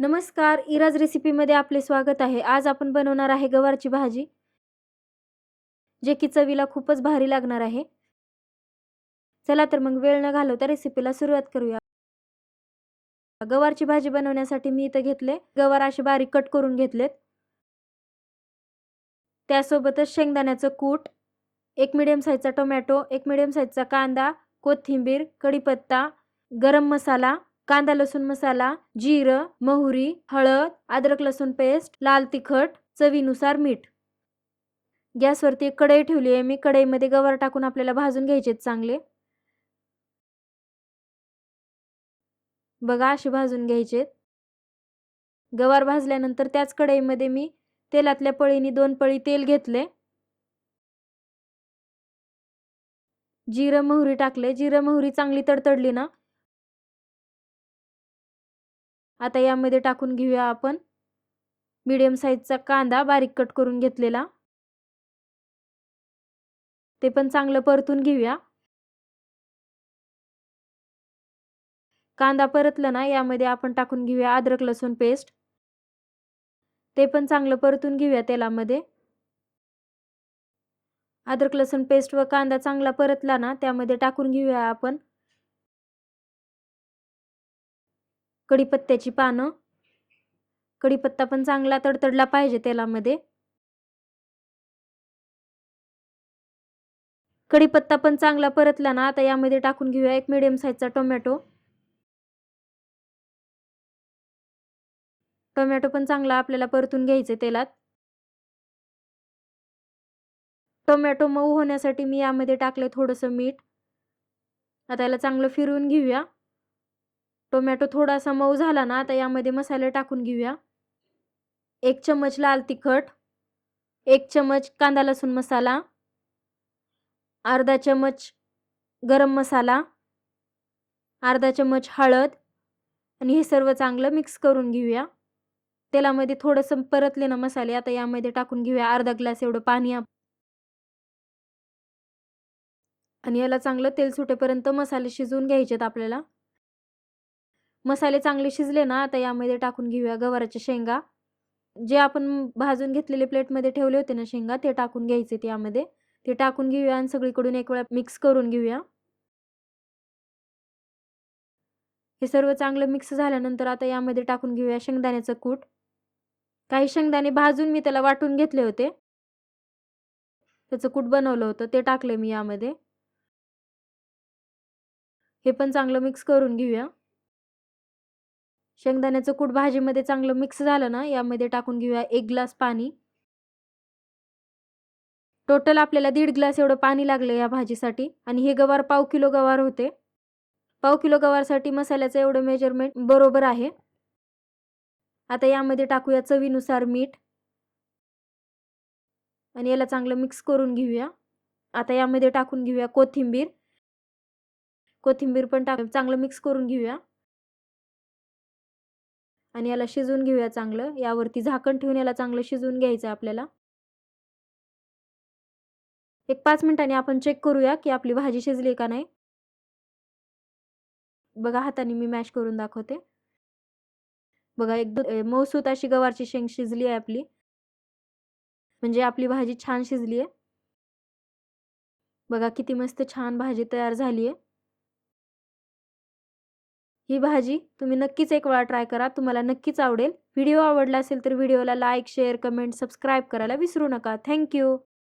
नमस्कार इराज रेसिपीमध्ये आपले स्वागत आहे. आज आपण बनवणार आहे गवारची भाजी जे की चवीला खूपच भारी लागणार आहे. चला तर मग वेळ न घालवता रेसिपीला सुरुवात करूया. गवारची भाजी बनवण्यासाठी मी इथं घेतले. गवार असे बारीक कट करून घेतलेत. त्यासोबतच शेंगदाण्याचं कूट एक मिडियम साईजचा टोमॅटो एक मिडियम साईजचा कांदा कोथिंबीर कढीपत्ता गरम मसाला कांदा लसूण मसाला जिरं मोहरी हळद अद्रक लसूण पेस्ट लाल तिखट चवीनुसार मीठ. गॅसवरती एक कढई ठेवली आहे मी. कढईमध्ये गवार टाकून आपल्याला भाजून घ्यायचे चांगले. बघा असे भाजून घ्यायचे गवार भाजल्यानंतर त्याच कढईमध्ये मी तेलातल्या पळीने दोन पळी तेल घेतले. जिरं मोहरी टाकले. जिरं मोहरी चांगली तडतडली ना आता यामध्ये टाकून घेऊया आपण. मीडियम साईजचा कांदा बारीक कट करून घेतलेला. ते पण चांगलं परतून घेऊया. कांदा परतला ना यामध्ये आपण टाकून घेऊया अद्रक लसूण पेस्ट ते पण चांगलं परतून घेऊया तेलामध्ये. अद्रक लसूण पेस्ट व कांदा चांगला परतला ना त्यामध्ये टाकून घेऊया आपण. कढीपत्त्याची पानं. कढीपत्ता पण चांगला तडतडला पाहिजे तेलामध्ये. कढीपत्ता पण चांगला परतला ना आता यामध्ये टाकून घेऊया एक मिडियम साईजचा टोमॅटो. टोमॅटो पण चांगला आपल्याला परतून घ्यायचे तेलात. टोमॅटो मऊ होण्यासाठी मी यामध्ये टाकले थोडंसं मीठ. आता याला चांगलं फिरवून घेऊया. टोमॅटो थोडासा मऊ झाला ना आता यामध्ये मसाले टाकून घेऊया. एक चम्मच लाल तिखट एक चमच कांदा लसूण मसाला अर्धा चम्मच गरम मसाला अर्धा चम्मच हळद आणि हे सर्व चांगलं मिक्स करून घेऊया. तेलामध्ये थोडंसं परतले ना मसाले आता यामध्ये टाकून घेऊया. अर्धा ग्लास एवढं पाणी आणि याला चांगलं तेल सुटेपर्यंत मसाले शिजवून घ्यायचेत आपल्याला. मसाले चांगले शिजले ना आता यामध्ये टाकून घेऊया गवाराच्या शेंगा. जे आपण भाजून घेतलेले प्लेटमध्ये ठेवले होते ना शेंगा ते टाकून घ्यायचे त्यामध्ये ते टाकून घेऊया आणि सगळीकडून एक वेळा मिक्स करून घेऊया. हे सर्व चांगलं मिक्स झाल्यानंतर आता यामध्ये टाकून घेऊया शेंगदाण्याचं कूट. काही शेंगदाणे भाजून मी त्याला वाटून घेतले होते. त्याचं कूट बनवलं होतं ते टाकले मी यामध्ये. हे पण चांगलं मिक्स करून घेऊया. शेंगदाण्याचं कूट भाजीमध्ये चांगलं मिक्स झालं ना यामध्ये टाकून घेऊया एक ग्लास पाणी. टोटल आपल्याला दीड ग्लास एवढं पाणी लागलं या भाजीसाठी आणि हे गवार पाव किलो गवार होते. पाव किलो गवारसाठी मसाल्याचं एवढं मेजरमेंट बरोबर आहे. आता यामध्ये टाकूया चवीनुसार मीठ. आणि याला चांगलं मिक्स करून घेऊया. आता यामध्ये टाकून घेऊया कोथिंबीर. कोथिंबीर पण टाक चांगलं मिक्स करून घेऊया. आणि याला शिजवून घेऊया चांगलं. यावरती झाकण ठेवून याला चांगलं शिजवून घ्यायचं आपल्याला. एक पाच मिनिटांनी आपण चेक करूया की आपली भाजी शिजली का नाही. बघा हाताने मी मॅश करून दाखवते. बघा एकदम मऊसूत अशी गवारची शेंग शिजली आहे आपली. म्हणजे आपली भाजी छान शिजली आहे. बघा किती मस्त छान भाजी तयार झाली आहे. ही भाजी तुम्ही नक्कीच एक वेळा ट्राय करा. तुम्हाला नक्कीच आवडेल. व्हिडिओ आवडला असेल तर व्हिडिओला लाईक शेअर कमेंट सबस्क्राईब करायला विसरू नका. थँक्यू